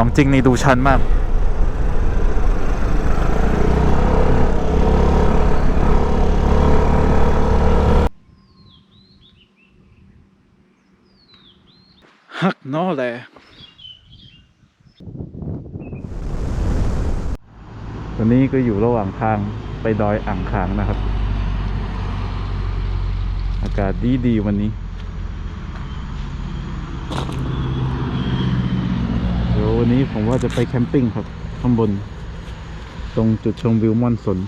ของจริงนี่ดูชันมาก ฮักนอแลตอนนี้ก็อยู่ระหว่างทางไปดอยอ่างขางนะครับ อากาศดีดีๆวันนี้ เดี๋ย วันนี้ผมว่าจะไปแคมปิ้งครับ ข้างบน ตรงจุดชมวิวม่อนสน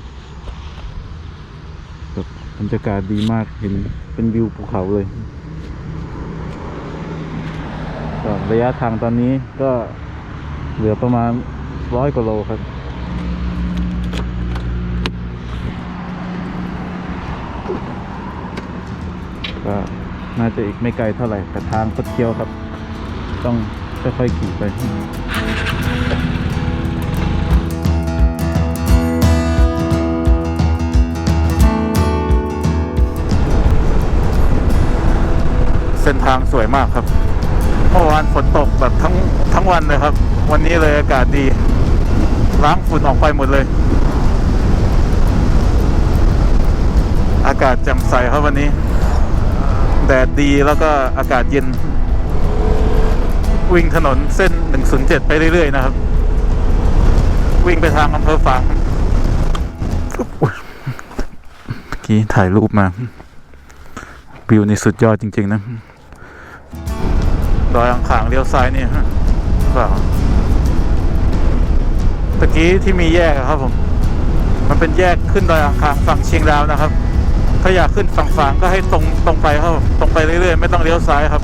แบบบรรยากาศดีมากเห็นเป็นวิวภูเขาเลยก็ระยะทางตอนนี้ก็เหลือประมาณร้อยกว่าโลครับ ก็น่าจะอีกไม่ไกลเท่าไหร่แต่ทางคดเคี้ยวครับ ต้องค่อยๆขี่ไป ส้นทางสวยมากครับเมื่อวานฝนตกแบบทั้งทั้งวันเลยครับ วันนี้เลยอากาศดี ล้างฝุ่นออกไปหมดเลย อากาศแจ่มใสครับวันนี้ แดดดีแล้วก็อากาศเย็น วิ่งถนนเส้น 107 ไปเรื่อยๆ นะครับ วิ่งไปทางอำเภอฝางเมื่อกี้ถ่ายรูปมา วิวนี่สุดยอดจริง ๆ นะ ดอยอ่างขางเลี้ยวซ้ายนี่ฮะเปล่าตะกี้ที่มีแยกอะครับผม มันเป็นแยกขึ้นดอยอ่างขางฝั่งเชียงดาวนะครับ ถ้าอยากขึ้นฝั่งฝางก็ให้ตรงตรงไปครับตรงไปเรื่อยๆ ไม่ต้องเลี้ยวซ้ายครับ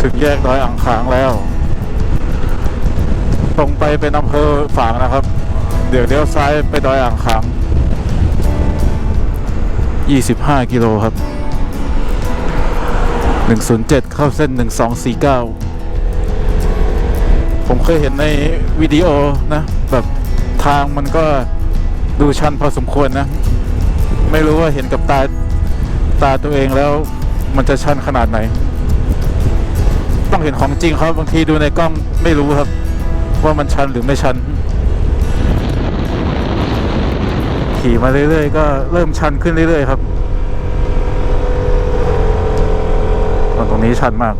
ถึงแยกดอยอ่างขางแล้ว ตรงไปเป็นอำเภอฝางนะครับ เดี๋ยวเลี้ยวซ้ายไปดอยอ่างขาง 25 กิโลครับ 107 เข้าเส้น 1249 ผมเคยเห็นในวิดีโอนะ แบบทางมันก็ดูชันพอสมควรนะ ไม่รู้ว่าเห็นกับตา ตาตัวเองแล้วมันจะชันขนาดไหน ต้องเห็นของจริงครับ บางทีดูในกล้องไม่รู้ครับ ว่ามันชันหรือไม่ชัน ขี่มาเรื่อยๆ ก็เริ่มชันขึ้นเรื่อยๆ ครับตรงนี้ชันมาก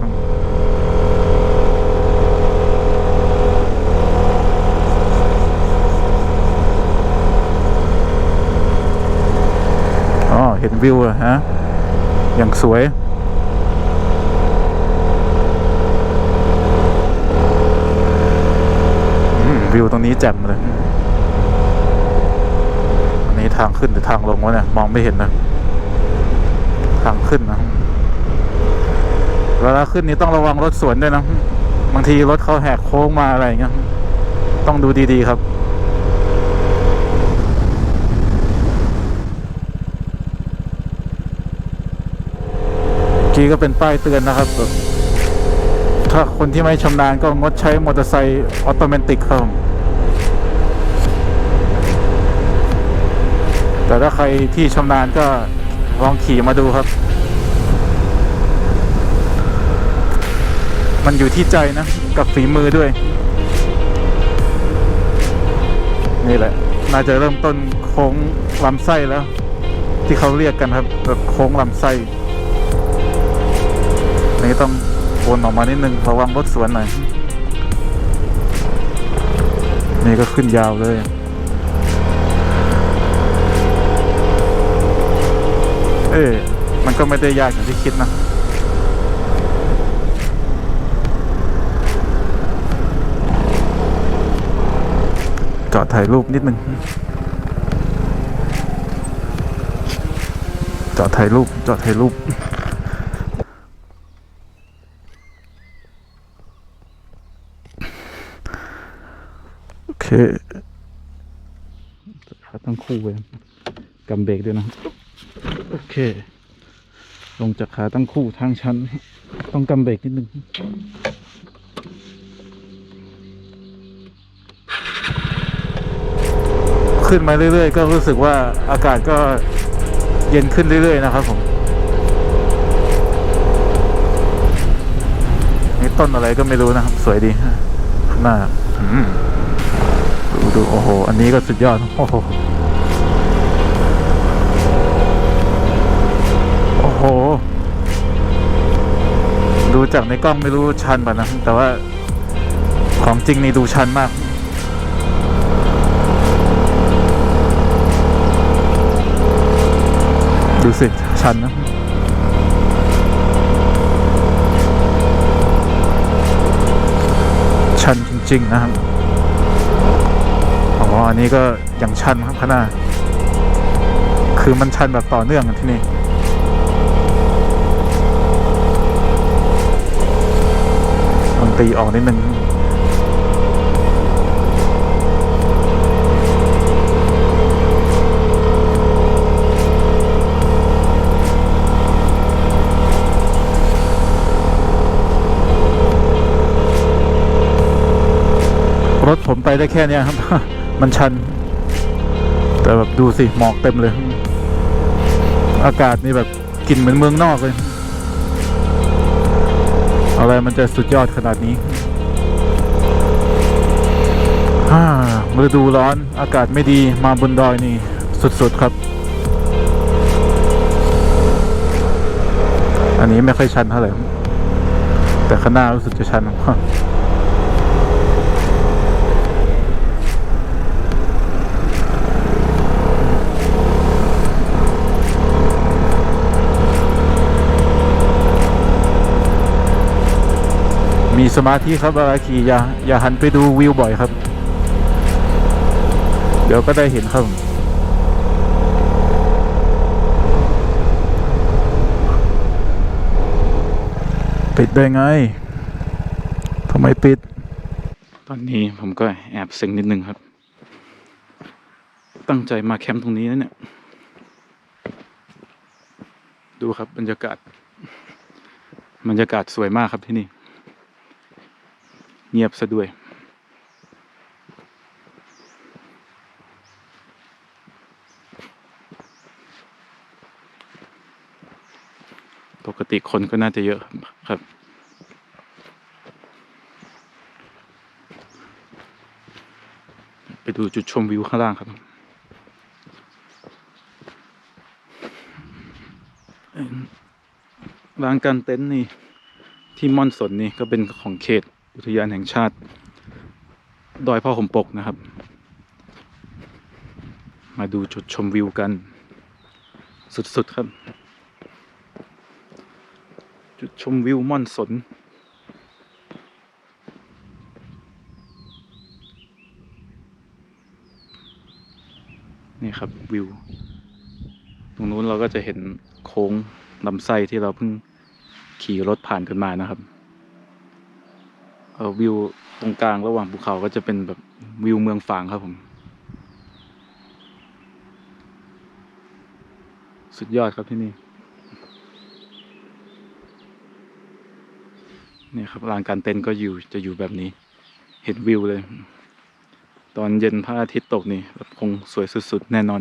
อ๋อเห็นวิวอะฮะ อย่างสวย วิวตรงนี้แจ่มเลย ทางขึ้นหรือทางลงวะเนี่ย มองไม่เห็นนะ ทางขึ้นนะเวลาขึ้นนี่ต้องระวังรถสวนด้วยนะ บางทีรถเขาแหกโค้งมาอะไรอย่างเงี้ย ต้องดูดีๆครับกี้ก็เป็นป้ายเตือนนะครับ ถ้าคนที่ไม่ชำนาญก็งดใช้มอเตอร์ไซค์ออโตเมติกครับ แต่ถ้าใครที่ชำนาญก็ลองขี่มาดูครับ มันอยู่ที่ใจนะ กับฝีมือด้วย นี่แหละ น่าจะเริ่มต้นโค้งลำไส้แล้ว ที่เขาเรียกกันครับแบบโค้งลำไส้นี่ต้องวนออกมานิดนึงระวังรถสวนหน่อย นี่ก็ขึ้นยาวเลย เอ้ยมันก็ไม่ได้ยากอย่างที่คิดนะจอดถ่ายรูปนิดนึงจอดถ่ายรูปจอดถ่ายรูปโอเคตั้งคู่ไปกำเบรกด้วยนะ โอเค ลงจากขาตั้งคู่ทางชั้น ต้องกำเบรกนิดนึงขึ้นมาเรื่อย ๆ ก็รู้สึกว่าอากาศก็เย็นขึ้นเรื่อย ๆ นะครับผมนี่ต้นอะไรก็ไม่รู้นะครับ สวยดีหน้าดูดูโอ้โห อันนี้ก็สุดยอด โอ้โห โอ้โห ดูจากในกล้องไม่รู้ชันป่ะนะ แต่ว่าของจริงนี่ดูชันมาก ดูสิ ชันนะชันจริง ๆ นะครับ อ๋อ อันนี้ก็ยังชันครับข้างหน้าคือมันชันแบบต่อเนื่องที่นี่ ตรีออกนิดนึงรถผมไปได้แค่นี้ครับ มันชัน แต่แบบดูสิ หมอกเต็มเลย อากาศนี่แบบกลิ่นเหมือนเมืองนอกเลย อะไรมันจะสุดยอดขนาดนี้ฮ่าฤดูร้อนอากาศไม่ดีมาบนดอยนี่ สุด ๆ ครับ อันนี้ไม่ค่อยชันเท่าไหร่แต่ข้างหน้ารู้สึกจะชัน สมาธิครับเวลาขี่อย่าอย่าหันไปดูวิวบ่อยครับ เดี๋ยวก็ได้เห็นครับปิดได้ไงทำไมปิด ตอนนี้ผมก็แอบเซ็งนิดนึงครับ ตั้งใจมาแคมป์ตรงนี้นะเนี่ย ดูครับบรรยากาศ บรรยากาศสวยมากครับที่นี่ เงียบซะด้วย ปกติคนก็น่าจะเยอะครับไปดูจุดชมวิวข้างล่างครับร้านการเต็นท์นี่ ที่ม่อนสนนี่ก็เป็นของเขต อุทยานแห่งชาติ ดอยพ่อหมปกนะครับ มาดูจุดชมวิวกัน สุดๆครับ จุดชมวิวม่อนสนนี่ครับวิว ตรงนู้นเราก็จะเห็นโค้งลำไส้ที่เราเพิ่งขี่รถผ่านกันมานะครับ วิวตรงกลางระหว่างภูเขาก็จะเป็นแบบวิวเมืองฝางครับผม สุดยอดครับที่นี่เนี่ยครับลานการเต้นก็อยู่จะอยู่แบบนี้ เห็นวิวเลย ตอนเย็นพระอาทิตย์ตกนี่แบบคงสวยสุดๆ แน่นอน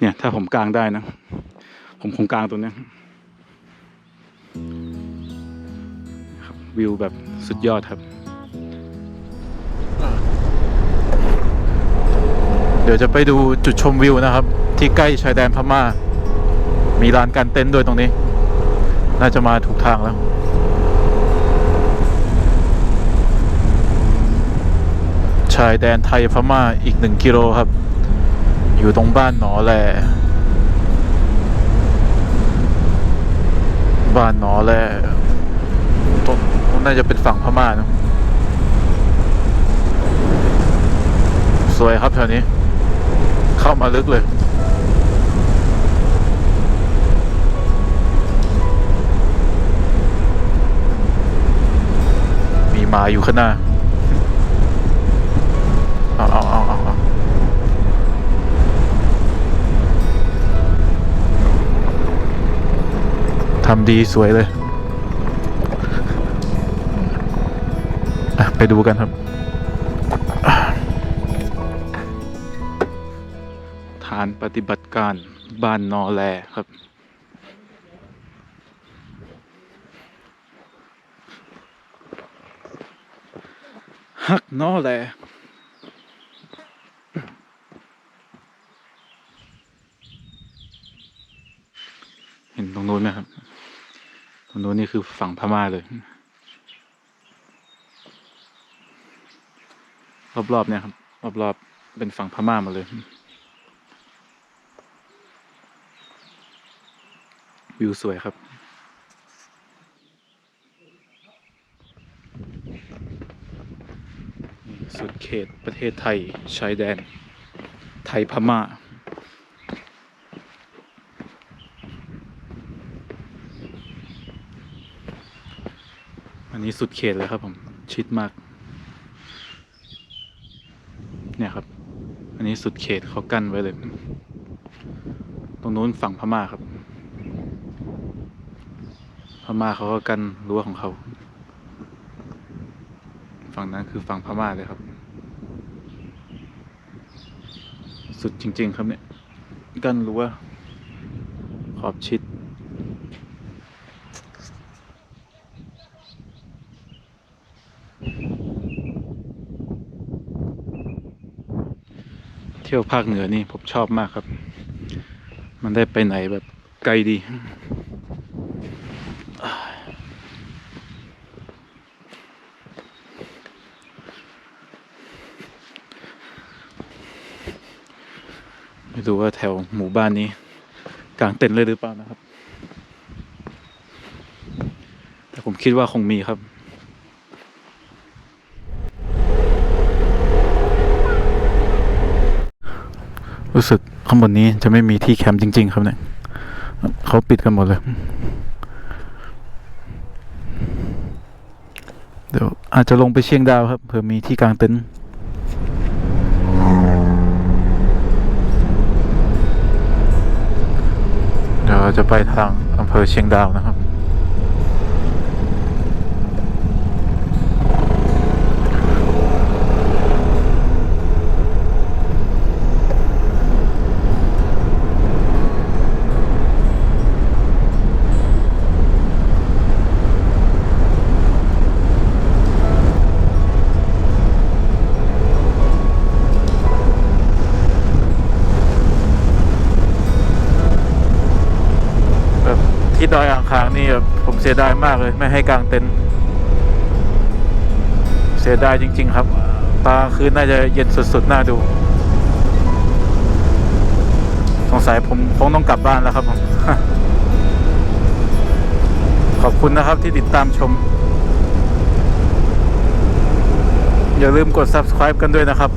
เนี่ยถ้าผมกลางได้นะ ผมคงกลางตัวเนี้ย วิวแบบสุดยอดครับ เดี๋ยวจะไปดูจุดชมวิวนะครับ ที่ใกล้ชายแดนพม่า มีร้านการเต้นด้วยตรงนี้ น่าจะมาถูกทางแล้วชายแดนไทยพม่าอีกหนึ่งกิโลครับ อยู่ตรงบ้านหนอแลบ้านหนอแล น่าจะเป็นฝั่งพม่านะ สวยครับแถวนี้ เข้ามาลึกเลยมีหมาอยู่ข้างหน้า เอาเอาเอาเอาเอาทำดีสวยเลย ไปดูกันครับ ฐานปฏิบัติการบ้านนอแลครับ ฮักนอแลเห็นตรงนู้นไหมครับ ตรงนู้นนี่คือฝั่งพม่าเลย รอบๆเนี่ยครับรอบๆเป็นฝั่งพม่าหมดเลย วิวสวยครับสุดเขตประเทศไทยชายแดน ไทยพม่าอันนี้สุดเขตเลยครับผม ชิดมาก เนี่ยครับ อันนี้สุดเขตเขากั้นไว้เลย ตรงนู้นฝั่งพม่าครับ พม่าเขาก็กั้นรั้วของเขา ฝั่งนั้นคือฝั่งพม่าเลยครับ สุดจริง ๆ ครับเนี่ย กั้นรั้วขอบชิด เที่ยวภาคเหนือนี่ผมชอบมากครับ มันได้ไปไหนแบบไกลดี ไม่รู้ว่าแถวหมู่บ้านนี้กลางเต็นท์เลยหรือเปล่านะครับ แต่ผมคิดว่าคงมีครับ รู้สึกข้างบนนี้จะไม่มีที่แคมป์จริง ๆ ครับเนี่ยเขาปิดกันหมดเลย เดี๋ยวอาจจะลงไปเชียงดาวครับเผื่อมีที่กลางเต็นท์เดี๋ยวเราจะไปทางอำเภอเชียงดาวนะครับแบบ คางนี่ผมเสียดายมากเลย ไม่ให้กางเต็นท์เสียดายจริง ๆ ครับ ตากลางคืนน่าจะเย็นสุดๆน่าดู สงสัยผมคงต้องกลับบ้านแล้วครับผมขอบคุณนะครับที่ติดตามชม อย่าลืมกด subscribe กันด้วยนะครับ